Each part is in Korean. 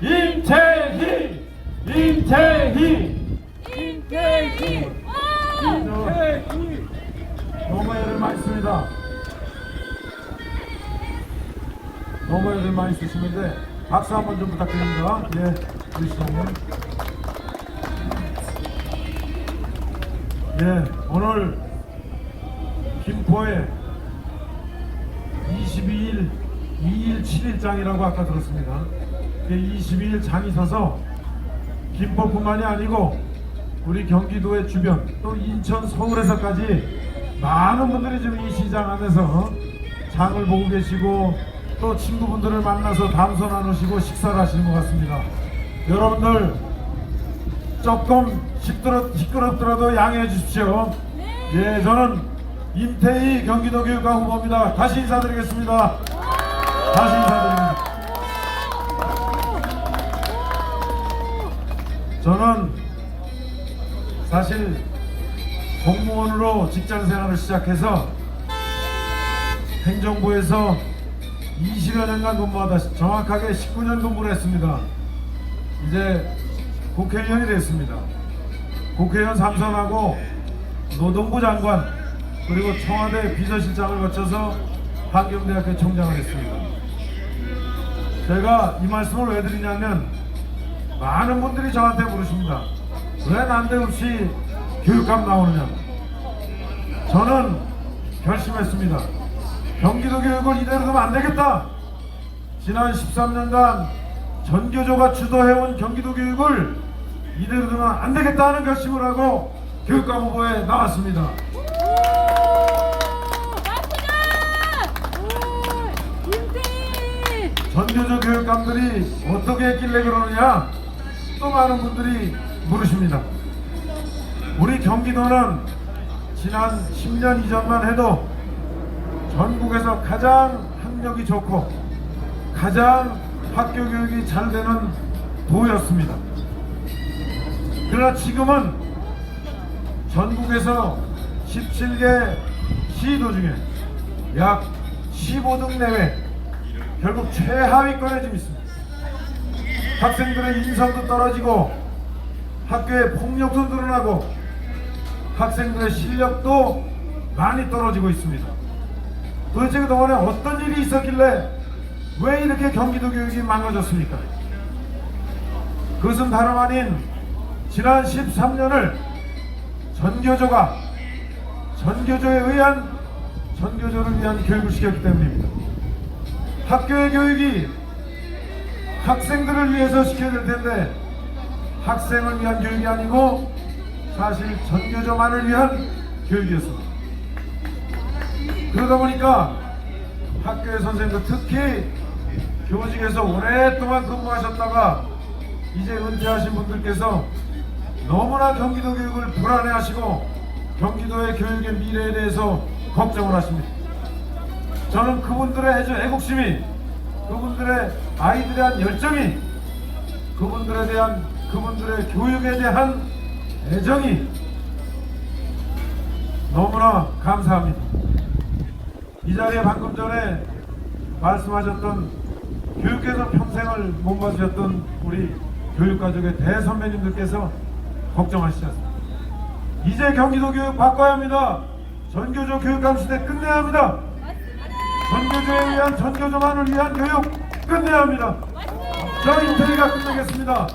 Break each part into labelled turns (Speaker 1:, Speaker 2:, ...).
Speaker 1: 임태희! 임태희!
Speaker 2: 임태희! 임태희!
Speaker 1: 너무 애를 많이 씁니다. 너무 애를 많이 쓰시는데 박수 한번 좀 부탁드립니다. 예 우리 시장님. 예 오늘 김포에 22일 2일 7일장이라고 아까 들었습니다. 22일 장이 서서 김포뿐만이 아니고 우리 경기도의 주변 또 인천 서울에서까지 많은 분들이 지금 이 시장 안에서 장을 보고 계시고 또 친구분들을 만나서 담소 나누시고 식사를 하시는 것 같습니다. 여러분들 조금 시끄럽, 시끄럽더라도 양해해 주십시오. 예, 저는 임태희 경기도 교육과 후보입니다. 다시 인사드리겠습니다. 다시 인사드립니다. 저는 사실 공무원으로 직장 생활을 시작해서 행정부에서 20여 년간 근무하다 정확하게 19년 근무를 했습니다. 이제 국회의원이 됐습니다. 국회의원 3선하고 노동부 장관 그리고 청와대 비서실장을 거쳐서 환경대학교 총장을 했습니다. 제가 이 말씀을 왜 드리냐면 많은 분들이 저한테 물으십니다. 왜 난데없이 교육감 나오느냐? 저는 결심했습니다. 경기도 교육을 이대로 두면 안 되겠다. 지난 13년간 전교조가 주도해온 경기도 교육을 이대로 두면 안 되겠다 하는 결심을 하고 교육감 후보에 나왔습니다. 전교조 교육감들이 어떻게 했길래 그러느냐 또 많은 분들이 물으십니다. 우리 경기도는 지난 10년 이전만 해도 전국에서 가장 학력이 좋고 가장 학교 교육이 잘 되는 도였습니다. 그러나 지금은 전국에서 17개 시도 중에 약 15등 내외 결국 최하위권에 좀 있습니다. 학생들의 인성도 떨어지고 학교의 폭력도 늘어나고 학생들의 실력도 많이 떨어지고 있습니다. 도대체 그동안에 어떤 일이 있었길래 왜 이렇게 경기도 교육이 망가졌습니까? 그것은 다름 아닌 지난 13년을 전교조가 전교조에 의한 전교조를 위한 교육을 시켰기 때문입니다. 학교의 교육이 학생들을 위해서 시켜야 될 텐데 학생을 위한 교육이 아니고 사실 전교조만을 위한 교육이었습니다. 그러다 보니까 학교의 선생님들 특히 교직에서 오랫동안 근무하셨다가 이제 은퇴하신 분들께서 너무나 경기도 교육을 불안해하시고 경기도의 교육의 미래에 대해서 걱정을 하십니다. 저는 그분들의 애국심이 그분들의 아이들에 대한 열정이 그분들에 대한 그분들의 교육에 대한 애정이 너무나 감사합니다. 이 자리에 방금 전에 말씀하셨던 교육에서 평생을 못 봐주셨던 우리 교육가족의 대선배님들께서 걱정하시지 않습니다. 이제 경기도 교육 바꿔야 합니다. 전교조 교육감 시대 끝내야 합니다. 전교조에 의한 전교조만을 위한 교육 끝내야 합니다. 저 인테리가 끝내겠습니다.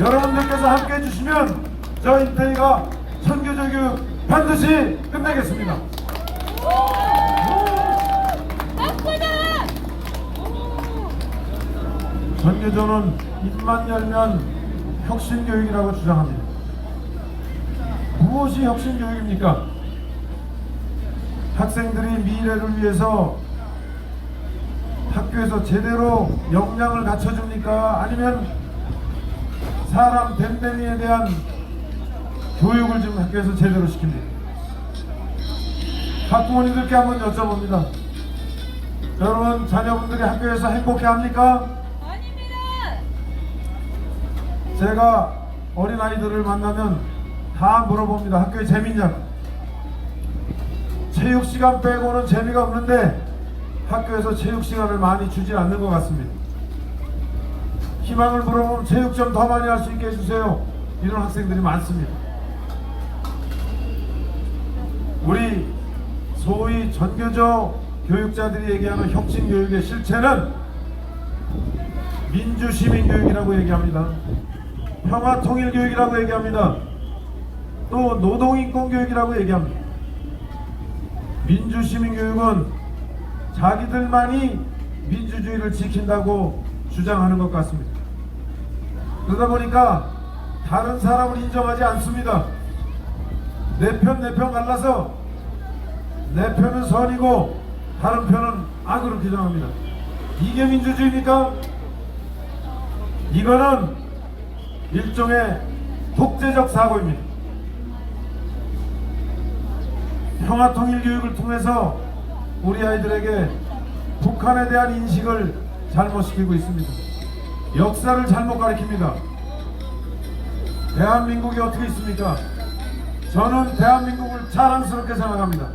Speaker 1: 여러분들께서 함께 해주시면 저 인테리가 전교조 교육 반드시 끝내겠습니다. 전교조는 입만 열면 혁신교육이라고 주장합니다. 무엇이 혁신교육입니까? 학생들이 미래를 위해서 학교에서 제대로 역량을 갖춰줍니까? 아니면 사람 됨됨이에 대한 교육을 지금 학교에서 제대로 시킵니까? 학부모님들께 한번 여쭤봅니다. 여러분 자녀분들이 학교에서 행복해 합니까?
Speaker 2: 아닙니다.
Speaker 1: 제가 어린 아이들을 만나면 다 물어봅니다. 학교에 재밌냐고. 체육 시간 빼고는 재미가 없는데 학교에서 체육 시간을 많이 주지 않는 것 같습니다. 희망을 물어보면 체육 좀 더 많이 할 수 있게 해주세요. 이런 학생들이 많습니다. 우리 소위 전교조 교육자들이 얘기하는 혁신 교육의 실체는 민주 시민 교육이라고 얘기합니다. 평화 통일 교육이라고 얘기합니다. 또 노동 인권 교육이라고 얘기합니다. 민주 시민 교육은 자기들만이 민주주의를 지킨다고 주장하는 것 같습니다. 그러다 보니까 다른 사람을 인정하지 않습니다. 내 편 내 편 갈라서 내 편은 선이고 다른 편은 악으로 규정합니다. 이게 민주주의입니까? 이거는 일종의 독재적 사고입니다. 평화통일 교육을 통해서 우리 아이들에게 북한에 대한 인식을 잘못시키고 있습니다. 역사를 잘못 가르칩니다. 대한민국이 어떻게 있습니까? 저는 대한민국을 자랑스럽게 생각합니다.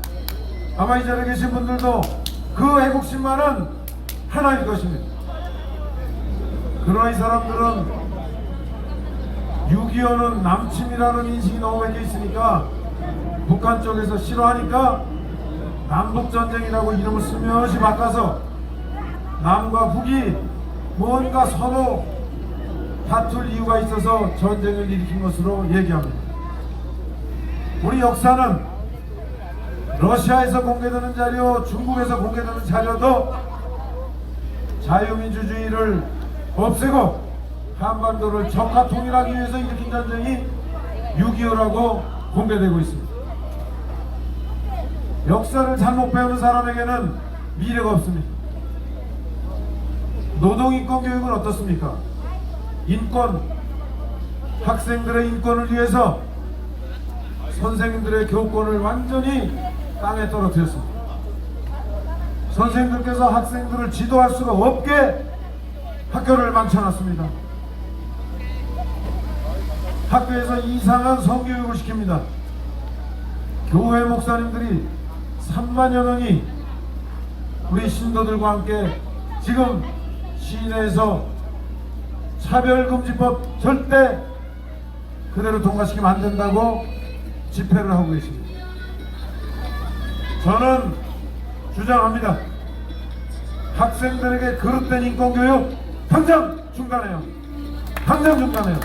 Speaker 1: 아마 이 자리에 계신 분들도 그 애국심만은 하나일 것입니다. 그러나 이 사람들은 6.25는 남침이라는 인식이 너무 많이 있으니까 북한 쪽에서 싫어하니까 남북전쟁이라고 이름을 스며시 바꿔서 남과 북이 뭔가 서로 다툴 이유가 있어서 전쟁을 일으킨 것으로 얘기합니다. 우리 역사는 러시아에서 공개되는 자료, 중국에서 공개되는 자료도 자유민주주의를 없애고 한반도를 적화 통일하기 위해서 일으킨 전쟁이 6.25라고 공개되고 있습니다. 역사를 잘못 배우는 사람에게는 미래가 없습니다. 노동인권 교육은 어떻습니까? 인권, 학생들의 인권을 위해서 선생님들의 교권을 완전히 땅에 떨어뜨렸습니다. 선생님들께서 학생들을 지도할 수가 없게 학교를 망쳐놨습니다. 학교에서 이상한 성교육을 시킵니다. 교회 목사님들이 3만여 명이 우리 신도들과 함께 지금 시내에서 차별금지법 절대 그대로 통과시키면 안 된다고 집회를 하고 계십니다. 저는 주장합니다. 학생들에게 그릇된 인권교육 당장 중단해요. 당장 중단해요.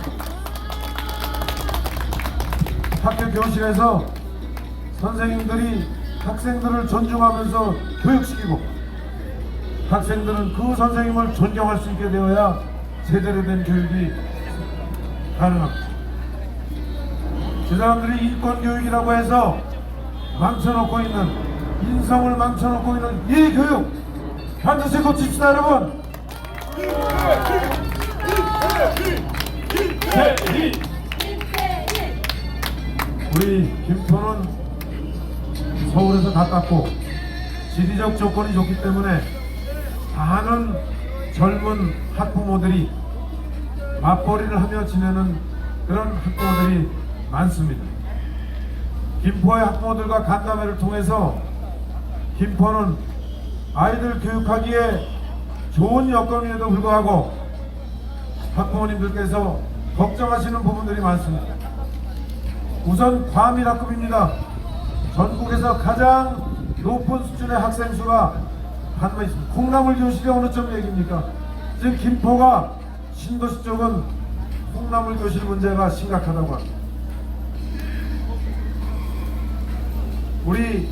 Speaker 1: 학교 교실에서 선생님들이 학생들을 존중하면서 교육시키고 학생들은 그 선생님을 존경할 수 있게 되어야 제대로 된 교육이 가능합니다. 그 사람들이 인권교육이라고 해서 망쳐놓고 있는 인성을 망쳐놓고 있는 이 교육 반드시 고칩시다 여러분. 우리 김포는 서울에서 가깝고 지리적 조건이 좋기 때문에 많은 젊은 학부모들이 맞벌이를 하며 지내는 그런 학부모들이 많습니다. 김포의 학부모들과 간담회를 통해서 김포는 아이들 교육하기에 좋은 여건임에도 불구하고 학부모님들께서 걱정하시는 부분들이 많습니다. 우선 과밀학급입니다. 전국에서 가장 높은 수준의 학생 수가 한번 있습니다. 콩나물 교실이 어느 점 얘기입니까? 지금 김포가 신도시 쪽은 콩나물 교실 문제가 심각하다고 합니다. 우리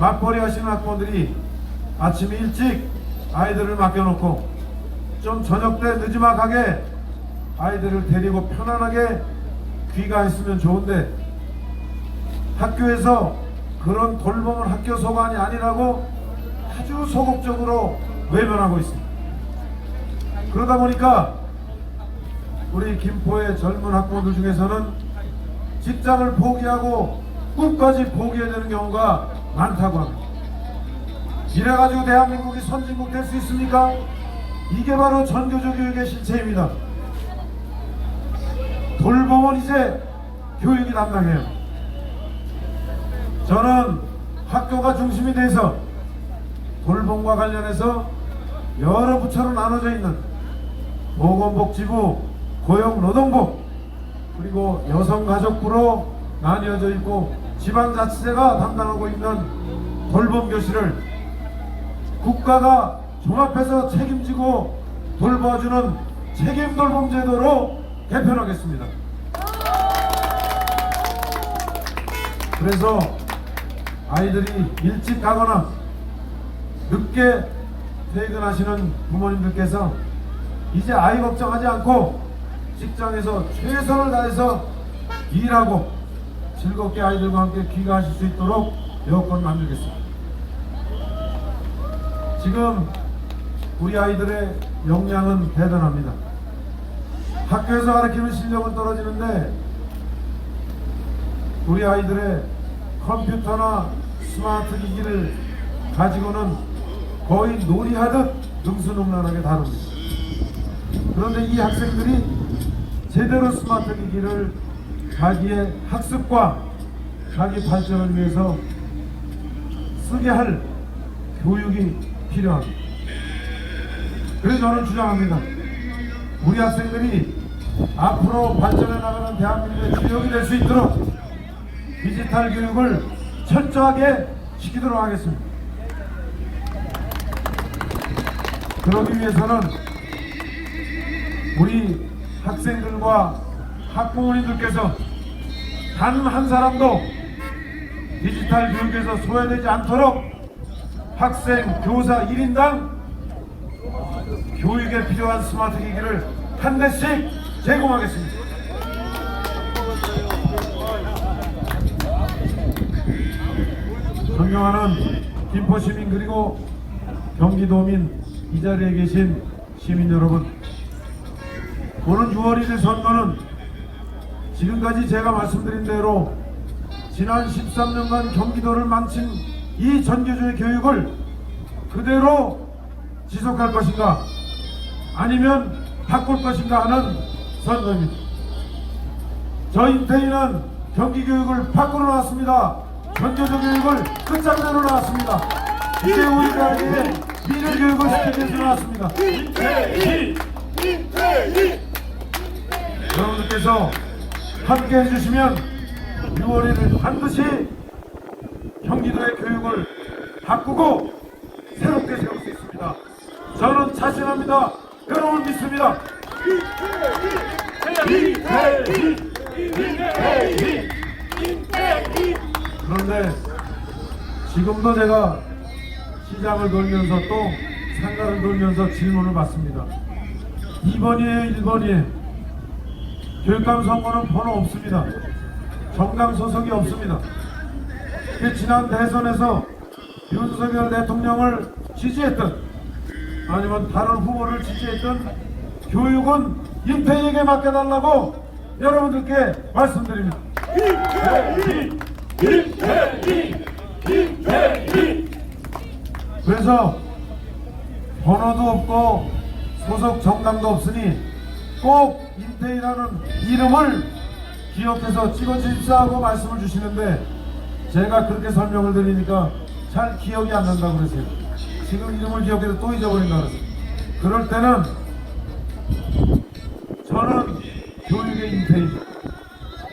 Speaker 1: 맞벌이 하시는 학부모들이 아침 일찍 아이들을 맡겨놓고 좀 저녁 때 늦지막하게 아이들을 데리고 편안하게 귀가했으면 좋은데 학교에서 그런 돌봄은 학교 소관이 아니라고 아주 소극적으로 외면하고 있습니다. 그러다 보니까 우리 김포의 젊은 학부모들 중에서는 직장을 포기하고 꿈까지 포기해야 되는 경우가 많다고 합니다. 이래가지고 대한민국이 선진국 될 수 있습니까? 이게 바로 전교조 교육의 실체입니다. 돌봄은 이제 교육이 담당해요. 저는 학교가 중심이 돼서 돌봄과 관련해서 여러 부처로 나눠져 있는 보건복지부, 고용노동부, 그리고 여성가족부로 나뉘어져 있고 지방자치제가 담당하고 있는 돌봄교실을 국가가 종합해서 책임지고 돌봐주는 책임 돌봄 제도로 개편하겠습니다. 그래서 아이들이 일찍 가거나 늦게 퇴근하시는 부모님들께서 이제 아이 걱정하지 않고 직장에서 최선을 다해서 일하고 즐겁게 아이들과 함께 귀가하실 수 있도록 여건 만들겠습니다. 지금 우리 아이들의 역량은 대단합니다. 학교에서 가르치는 실력은 떨어지는데 우리 아이들의 컴퓨터나 스마트 기기를 가지고는 거의 놀이하듯 능수능란하게 다룹니다. 그런데 이 학생들이 제대로 스마트 기기를 자기의 학습과 자기 발전을 위해서 쓰게 할 교육이 필요합니다. 그래서 저는 주장합니다. 우리 학생들이 앞으로 발전해 나가는 대한민국의 주역이 될 수 있도록 디지털 교육을 철저하게 시키도록 하겠습니다. 그러기 위해서는 우리 학생들과 학부모님들께서 단 한 사람도 디지털 교육에서 소외되지 않도록 학생, 교사 1인당 교육에 필요한 스마트 기기를 한 대씩 제공하겠습니다. 존경하는 김포 시민 그리고 경기도민 이 자리에 계신 시민 여러분 오는 6월 1일 선거는 지금까지 제가 말씀드린 대로 지난 13년간 경기도를 망친 이 전교조의 교육을 그대로 지속할 것인가 아니면 바꿀 것인가 하는 선거입니다. 저 인태희는 경기교육을 바꾸러 나왔습니다. 전교조 교육을 끝장내러 나왔습니다. 이제 우리가 이제 미래 교육을 위해서 나왔습니다. 여러분들께서 함께 해주시면 6월 1일 반드시 경기도의 교육을 바꾸고 새롭게 세울 수 있습니다. 저는 자신합니다. 여러분 믿습니다. 그런데 지금도 제가 시장을 돌면서 또 상가를 돌면서 질문을 받습니다. 2번이에요, 1번이에요. 교육감 선거는 번호 없습니다. 정당 소속이 없습니다. 그 지난 대선에서 윤석열 대통령을 지지했던 아니면 다른 후보를 지지했던 교육은 임태희에게 맡겨달라고 여러분들께 말씀드립니다. 그래서 번호도 없고 소속 정당도 없으니 꼭 임태희라는 이름을 기억해서 찍어주십사 하고 말씀을 주시는데 제가 그렇게 설명을 드리니까 잘 기억이 안 난다고 그러세요. 지금 이름을 기억해서 또 잊어버린다 그러세요. 그럴 때는 저는 교육의 임태희,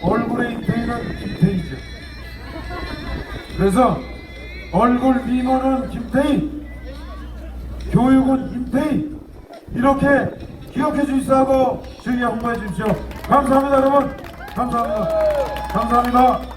Speaker 1: 얼굴의 김태희죠. 그래서 얼굴 미모는 김태희, 교육은 임태희 이렇게 기억해 주시라고 저희 홍보해 주십시오. 감사합니다 여러분. 감사합니다. 감사합니다.